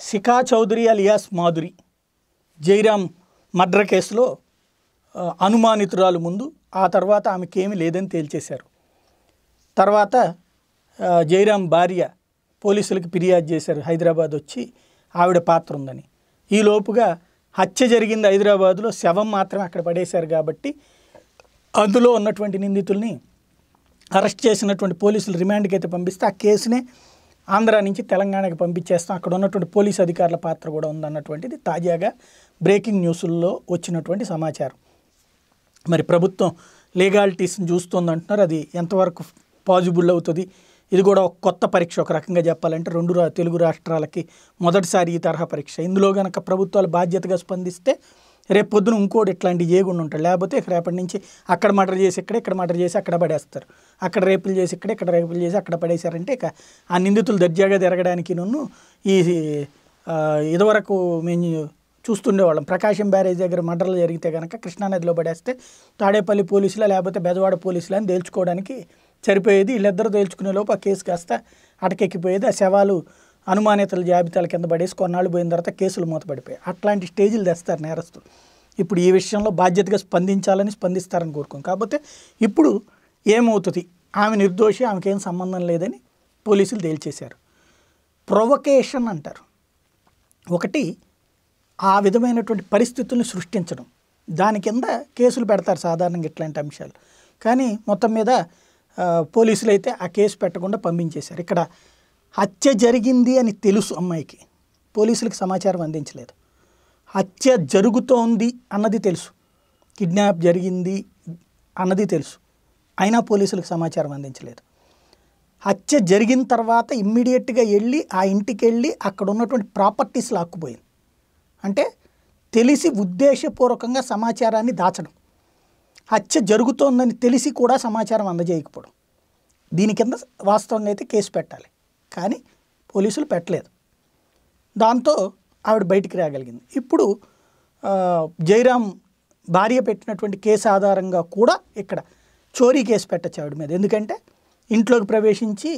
శిఖా Chaudhary alias Madhuri Jairam murder కేసులో అనుమానితురాలు ముందు ఆ తర్వాత ఆమెకేమీ లేదని తేల్చేశారు. తర్వాత జైరామ్ భార్య పోలీసులకు ఫిర్యాదు చేశారు హైదరాబాద్ వచ్చి ఆవిడ పాత్ర ఉందని. ఈలోపుగా హత్య జరిగింది హైదరాబాద్లో శవం మాత్రమే అక్కడ పడేశారు కాబట్టి అందులో ఉన్నటువంటి నిందితుల్ని అరెస్ట్ చేసినటువంటి పోలీసులు రిమాండ్కి అయితే పంపిస్తే ఆ కేసునే ఆంధ్ర నుంచి తెలంగాణకి పంపించేస్తాం. అక్కడ ఉన్నటువంటి పోలీస్ అధికారుల పాత్ర కూడా ఉందన్నటువంటిది తాజాగా బ్రేకింగ్ న్యూస్ల్లో వచ్చినటువంటి సమాచారం. మరి ప్రభుత్వం లీగాలిటీస్ని చూస్తుందంటున్నారు. అది ఎంతవరకు పాజిబుల్ అవుతుంది? ఇది కూడా ఒక కొత్త పరీక్ష. ఒక రకంగా చెప్పాలంటే రెండు తెలుగు రాష్ట్రాలకి మొదటిసారి ఈ తరహా పరీక్ష. ఇందులో కనుక ప్రభుత్వాలు బాధ్యతగా స్పందిస్తే రేపు పొద్దున ఇంకోటి ఇట్లాంటి ఏగుండి ఉంటాడు లేకపోతే రేపటి నుంచి అక్కడ మటర్ చేసి ఇక్కడ ఇక్కడ మటర్ చేసి అక్కడ పడేస్తారు. అక్కడ రేపులు చేసి ఇక్కడ ఇక్కడ రేపులు చేసి అక్కడ పడేశారంటే ఇక ఆ నిందితులు దర్జాగా తిరగడానికి నన్ను ఈ ఇదివరకు మేము చూస్తుండేవాళ్ళం. ప్రకాశం బ్యారేజ్ దగ్గర మర్డర్లు జరిగితే కనుక కృష్ణానదిలో పడేస్తే తాడేపల్లి పోలీసులా లేకపోతే బెజవాడ పోలీసులా అని తేల్చుకోవడానికి సరిపోయేది. వీళ్ళిద్దరు తేల్చుకునే లోపు ఆ కేసు కాస్త అటకెక్కిపోయేది. ఆ శవాలు అనుమానితుల జాబితాల కింద పడేసి కొన్నాళ్ళు పోయిన తర్వాత కేసులు మూతపడిపోయాయి. అట్లాంటి స్టేజీలు తెస్తారు నేరస్తులు. ఇప్పుడు ఈ విషయంలో బాధ్యతగా స్పందించాలని స్పందిస్తారని కోరుకోం. కాకపోతే ఇప్పుడు ఏమవుతుంది? ఆమె నిర్దోషి ఆమెకేం సంబంధం లేదని పోలీసులు తేల్చేశారు. ప్రొవకేషన్ అంటారు. ఒకటి ఆ విధమైనటువంటి పరిస్థితుల్ని సృష్టించడం. దాని కింద కేసులు పెడతారు సాధారణంగా ఇట్లాంటి అంశాలు. కానీ మొత్తం మీద పోలీసులు అయితే ఆ కేసు పెట్టకుండా పంపించేశారు. ఇక్కడ హత్య జరిగింది అని తెలుసు అమ్మాయికి. పోలీసులకు సమాచారం అందించలేదు. హత్య జరుగుతోంది అన్నది తెలుసు. కిడ్నాప్ జరిగింది అన్నది తెలుసు. అయినా పోలీసులకు సమాచారం అందించలేదు. హత్య జరిగిన తర్వాత ఇమ్మీడియట్గా వెళ్ళి ఆ ఇంటికి వెళ్ళి అక్కడ ఉన్నటువంటి ప్రాపర్టీస్ లాక్కుపోయింది. అంటే తెలిసి ఉద్దేశపూర్వకంగా సమాచారాన్ని దాచడం. హత్య జరుగుతోందని తెలిసి కూడా సమాచారం అందజేయకపోవడం. దీని కింద వాస్తవంగా అయితే కేసు పెట్టాలి. కానీ పోలీసులు పెట్టలేదు. దాంతో ఆవిడ బయటికి రాగలిగింది. ఇప్పుడు జయరాం భార్య పెట్టినటువంటి కేసు ఆధారంగా కూడా ఇక్కడ చోరీ కేసు పెట్టచ్చు ఆవిడ మీద. ఎందుకంటే ఇంట్లోకి ప్రవేశించి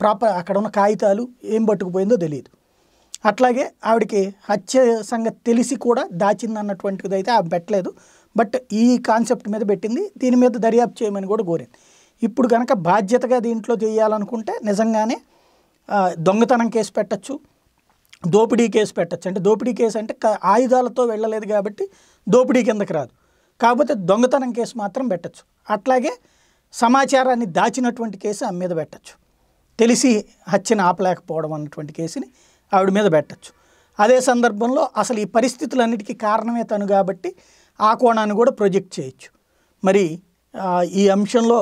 ప్రాపర్ అక్కడ ఉన్న కాగితాలు ఏం పట్టుకుపోయిందో తెలియదు. అట్లాగే ఆవిడకి హత్య సంగతి తెలిసి కూడా దాచింది అన్నటువంటిది అయితే ఆమె పెట్టలేదు. బట్ ఈ కాన్సెప్ట్ మీద పెట్టింది. దీని మీద దర్యాప్తు చేయమని కూడా కోరింది. ఇప్పుడు కనుక బాధ్యతగా దీంట్లో చేయాలనుకుంటే నిజంగానే దొంగతనం కేసు పెట్టచ్చు దోపిడీ కేసు పెట్టచ్చు. అంటే దోపిడీ కేసు అంటే ఆయుధాలతో వెళ్ళలేదు కాబట్టి దోపిడీ కిందకి రాదు. కాకపోతే దొంగతనం కేసు మాత్రం పెట్టచ్చు. అట్లాగే సమాచారాన్ని దాచినటువంటి కేసు ఆమె మీద పెట్టచ్చు. తెలిసి హత్యను ఆపలేకపోవడం అన్నటువంటి కేసుని ఆవిడ మీద పెట్టచ్చు. అదే సందర్భంలో అసలు ఈ పరిస్థితులన్నిటికీ కారణమే తను కాబట్టి ఆ కోణాన్ని కూడా ప్రొజెక్ట్ చేయొచ్చు. మరి ఈ అంశంలో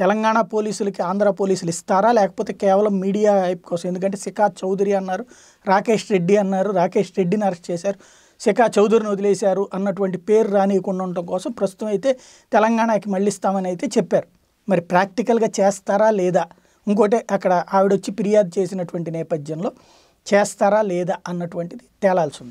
తెలంగాణ పోలీసులకి ఆంధ్ర పోలీసులు ఇస్తారా? లేకపోతే కేవలం మీడియా హైప్ కోసం? ఎందుకంటే శిఖా చౌదరి అన్నారు రాకేష్ రెడ్డి అన్నారు రాకేష్ రెడ్డిని అరెస్ట్ చేశారు శిఖా చౌదరిని వదిలేశారు అన్నటువంటి పేరు రానియకుండా ఉండటం కోసం ప్రస్తుతం అయితే తెలంగాణకి మళ్ళిస్తామని అయితే చెప్పారు. మరి ప్రాక్టికల్గా చేస్తారా లేదా? ఇంకోటి అక్కడ ఆవిడ వచ్చి ఫిర్యాదు చేసినటువంటి నేపథ్యంలో చేస్తారా లేదా అన్నటువంటిది తేలాల్సి ఉంది.